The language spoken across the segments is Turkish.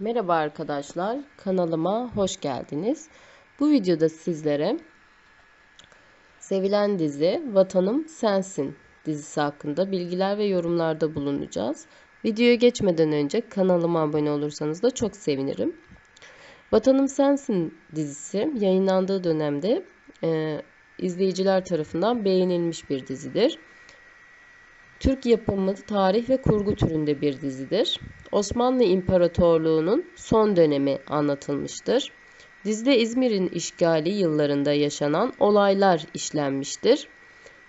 Merhaba arkadaşlar, kanalıma hoş geldiniz. Bu videoda sizlere sevilen dizi Vatanım Sensin dizisi hakkında bilgiler ve yorumlarda bulunacağız. Videoya geçmeden önce kanalıma abone olursanız da çok sevinirim. Vatanım Sensin dizisi yayınlandığı dönemde e, izleyiciler tarafından beğenilmiş bir dizidir. Türk yapımı tarih ve kurgu türünde bir dizidir. Osmanlı İmparatorluğu'nun son dönemi anlatılmıştır. Dizide İzmir'in işgali yıllarında yaşanan olaylar işlenmiştir.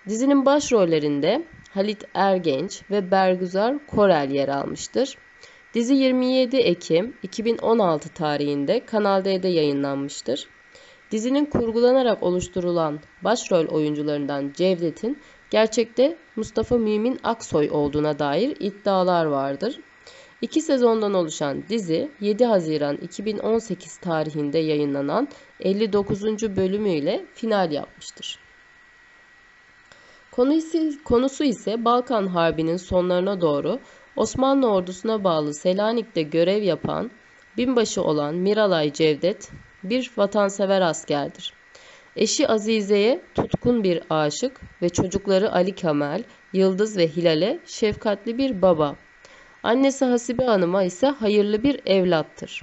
Dizinin başrollerinde Halit Ergenç ve Bergüzar Korel yer almıştır. Dizi 27 Ekim 2016 tarihinde Kanal D'de yayınlanmıştır. Dizinin kurgulanarak oluşturulan başrol oyuncularından Cevdet'in gerçekte Mustafa Mümin Aksoy olduğuna dair iddialar vardır. İki sezondan oluşan dizi 7 Haziran 2018 tarihinde yayınlanan 59. bölümüyle final yapmıştır. Konusu ise Balkan Harbi'nin sonlarına doğru Osmanlı ordusuna bağlı Selanik'te görev yapan, binbaşı olan Miralay Cevdet bir vatansever askerdir. Eşi Azize'ye tutkun bir aşık ve çocukları Ali Kemal, Yıldız ve Hilal'e şefkatli bir baba. Annesi Hasibe Hanım'a ise hayırlı bir evlattır.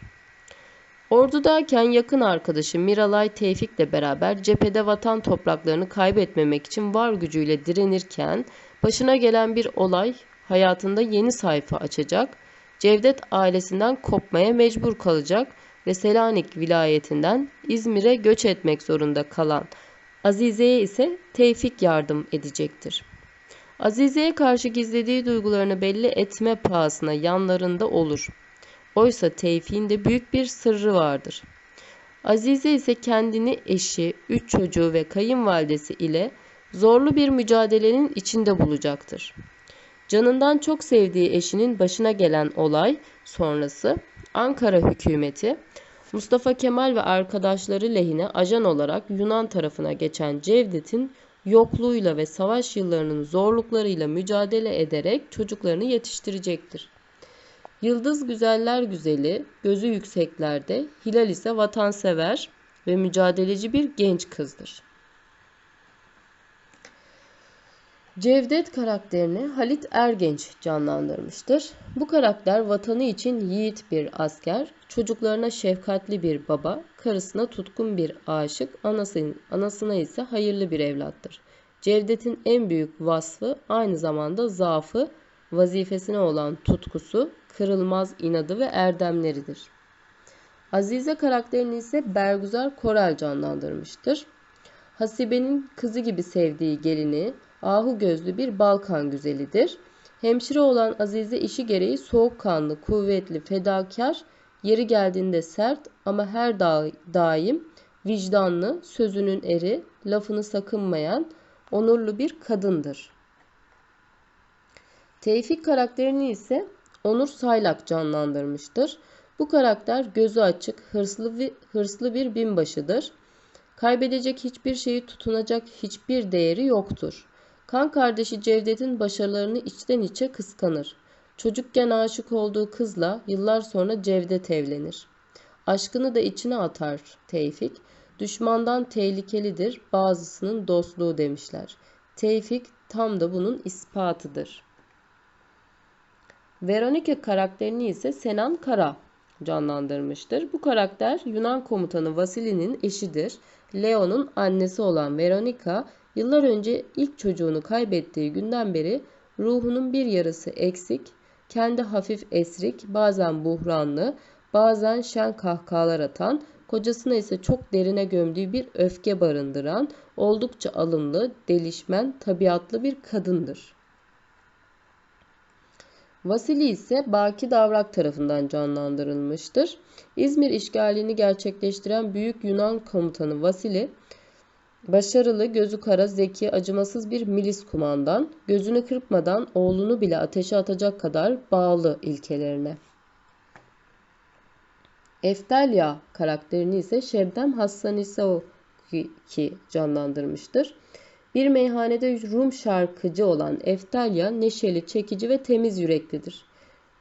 Ordudayken yakın arkadaşı Miralay Tevfik'le beraber cephede vatan topraklarını kaybetmemek için var gücüyle direnirken başına gelen bir olay hayatında yeni sayfa açacak, Cevdet ailesinden kopmaya mecbur kalacak ve Selanik vilayetinden İzmir'e göç etmek zorunda kalan Azize'ye ise Tevfik yardım edecektir. Azize'ye karşı gizlediği duygularını belli etme pahasına yanlarında olur. Oysa Tevfik'in de büyük bir sırrı vardır. Azize ise kendini eşi, üç çocuğu ve kayınvalidesi ile zorlu bir mücadelenin içinde bulacaktır. Canından çok sevdiği eşinin başına gelen olay sonrası Ankara hükümeti Mustafa Kemal ve arkadaşları lehine ajan olarak Yunan tarafına geçen Cevdet'in yokluğuyla ve savaş yıllarının zorluklarıyla mücadele ederek çocuklarını yetiştirecektir. Yıldız güzeller güzeli, gözü yükseklerde, Hilal ise vatansever ve mücadeleci bir genç kızdır. Cevdet karakterini Halit Ergenç canlandırmıştır. Bu karakter vatanı için yiğit bir asker, çocuklarına şefkatli bir baba, karısına tutkun bir aşık, anasına ise hayırlı bir evlattır. Cevdet'in en büyük vasfı aynı zamanda zaafı, vazifesine olan tutkusu, kırılmaz inadı ve erdemleridir. Azize karakterini ise Bergüzar Korel canlandırmıştır. Hasibe'nin kızı gibi sevdiği gelini, ahu gözlü bir Balkan güzelidir. Hemşire olan Azize işi gereği soğukkanlı, kuvvetli, fedakar, yeri geldiğinde sert ama her da daim vicdanlı, sözünün eri, lafını sakınmayan, onurlu bir kadındır. Tevfik karakterini ise Onur Saylak canlandırmıştır. Bu karakter gözü açık, hırslı, hırslı bir binbaşıdır. Kaybedecek hiçbir şeyi tutunacak hiçbir değeri yoktur. Kan kardeşi Cevdet'in başarılarını içten içe kıskanır. Çocukken aşık olduğu kızla yıllar sonra Cevdet evlenir. Aşkını da içine atar Tevfik. Düşmandan tehlikelidir bazısının dostluğu demişler. Tevfik tam da bunun ispatıdır. Veronika karakterini ise Senan Kara canlandırmıştır. Bu karakter Yunan komutanı Vasili'nin eşidir. Leo'nun annesi olan Veronika Yıllar önce ilk çocuğunu kaybettiği günden beri ruhunun bir yarısı eksik, kendi hafif esrik, bazen buhranlı, bazen şen kahkahalar atan, kocasına ise çok derine gömdüğü bir öfke barındıran, oldukça alımlı, delişmen, tabiatlı bir kadındır. Vasili ise Baki Davrak tarafından canlandırılmıştır. İzmir işgalini gerçekleştiren büyük Yunan komutanı Vasili, Başarılı, gözü kara, zeki, acımasız bir milis kumandan, gözünü kırpmadan oğlunu bile ateşe atacak kadar bağlı ilkelerine. Eftelya karakterini ise Şebnem Hassanisaoki canlandırmıştır. Bir meyhanede Rum şarkıcı olan Eftelya neşeli, çekici ve temiz yüreklidir.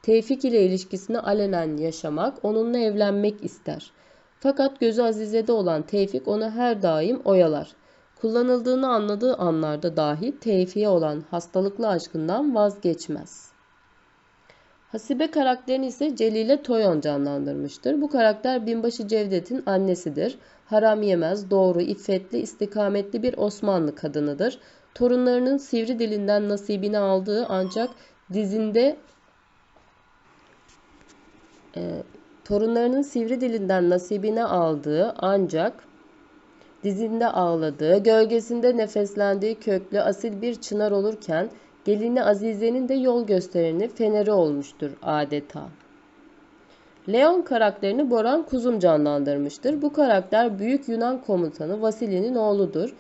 Tevfik ile ilişkisini alenen yaşamak, onunla evlenmek ister. Fakat gözü Azize'de olan Tevfik onu her daim oyalar. Kullanıldığını anladığı anlarda dahi Tevfik'e olan hastalıklı aşkından vazgeçmez. Hasibe karakterini ise Celile Toyon canlandırmıştır. Bu karakter Binbaşı Cevdet'in annesidir. Haram yemez, doğru, iffetli, istikametli bir Osmanlı kadınıdır. Torunlarının sivri dilinden nasibini aldığı ancak dizinde e, torunlarının sivri dilinden nasibini aldığı ancak dizinde ağladığı, gölgesinde nefeslendiği köklü asil bir çınar olurken gelini Azize'nin de yol göstereni feneri olmuştur adeta. Leon karakterini Boran Kuzum canlandırmıştır. Bu karakter büyük Yunan komutanı Vasili'nin oğludur.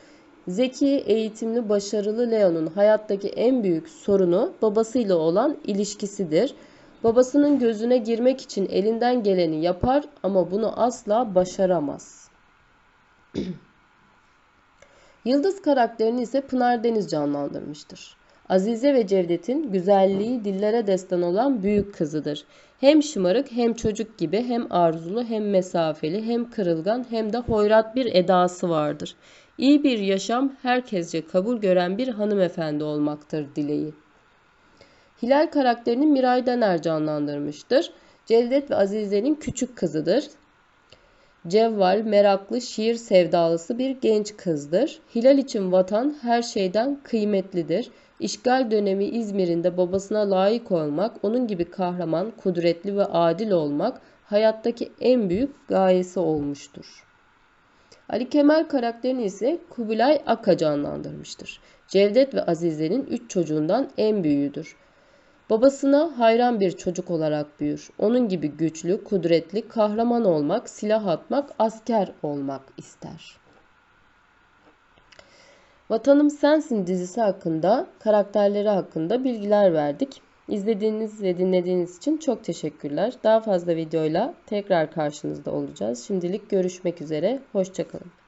Zeki, eğitimli, başarılı Leon'un hayattaki en büyük sorunu babasıyla olan ilişkisidir. Babasının gözüne girmek için elinden geleni yapar ama bunu asla başaramaz. Yıldız karakterini ise Pınar Deniz canlandırmıştır. Azize ve Cevdet'in güzelliği dillere destan olan büyük kızıdır. Hem şımarık hem çocuk gibi hem arzulu hem mesafeli hem kırılgan hem de hoyrat bir edası vardır. İyi bir yaşam herkesce kabul gören bir hanımefendi olmaktır dileği. Hilal karakterini Miray Dener canlandırmıştır. Cevdet ve Azize'nin küçük kızıdır. Cevval, meraklı, şiir sevdalısı bir genç kızdır. Hilal için vatan her şeyden kıymetlidir. İşgal dönemi İzmir'inde babasına layık olmak, onun gibi kahraman, kudretli ve adil olmak hayattaki en büyük gayesi olmuştur. Ali Kemal karakterini ise Kubilay Aka canlandırmıştır. Cevdet ve Azize'nin üç çocuğundan en büyüğüdür. Babasına hayran bir çocuk olarak büyür. Onun gibi güçlü, kudretli, kahraman olmak, silah atmak, asker olmak ister. Vatanım Sensin dizisi hakkında, karakterleri hakkında bilgiler verdik. İzlediğiniz ve dinlediğiniz için çok teşekkürler. Daha fazla videoyla tekrar karşınızda olacağız. Şimdilik görüşmek üzere. Hoşçakalın.